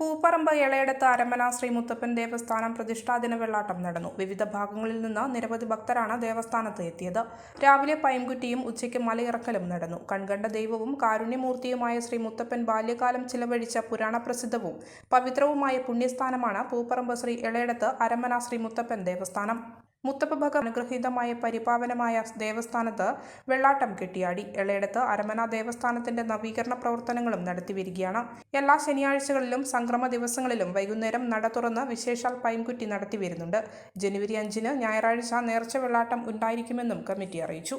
പൂപ്പറമ്പ് എളയടത്ത് അരമന ശ്രീ മുത്തപ്പൻ ദേവസ്ഥാനം പ്രതിഷ്ഠാദിന വെള്ളാട്ടം നടന്നു. വിവിധ ഭാഗങ്ങളിൽ നിന്ന് നിരവധി ഭക്തരാണ് ദേവസ്ഥാനത്ത് എത്തിയത്. രാവിലെ പൈംകുറ്റിയും ഉച്ചയ്ക്ക് മലയിറക്കലും നടന്നു. കൺകണ്ട ദൈവവും കാരുണ്യമൂർത്തിയുമായ ശ്രീ മുത്തപ്പൻ ബാല്യകാലം ചിലവഴിച്ച പുരാണപ്രസിദ്ധവും പവിത്രവുമായ പുണ്യസ്ഥാനമാണ് പൂപ്പറമ്പ് ശ്രീ ഇളയടത്ത് അരമന ശ്രീ മുത്തപ്പൻ ദേവസ്ഥാനം. മുത്തപ്പ ഭഗ അനുഗ്രഹീതമായ പരിപാവനമായ ദേവസ്ഥാനത്ത് വെള്ളാട്ടം കെട്ടിയാടി. എളയിടത്ത് അരമന ദേവസ്ഥാനത്തിന്റെ നവീകരണ പ്രവർത്തനങ്ങളും നടത്തിവരികയാണ് എല്ലാ ശനിയാഴ്ചകളിലും സംക്രമ ദിവസങ്ങളിലും വൈകുന്നേരം നട തുറന്ന് വിശേഷാൽ പൈൻകുറ്റി നടത്തിവരുന്നുണ്ട് ജനുവരി അഞ്ചിന് ഞായറാഴ്ച നേർച്ച വെള്ളാട്ടം ഉണ്ടായിരിക്കുമെന്നും കമ്മിറ്റി അറിയിച്ചു.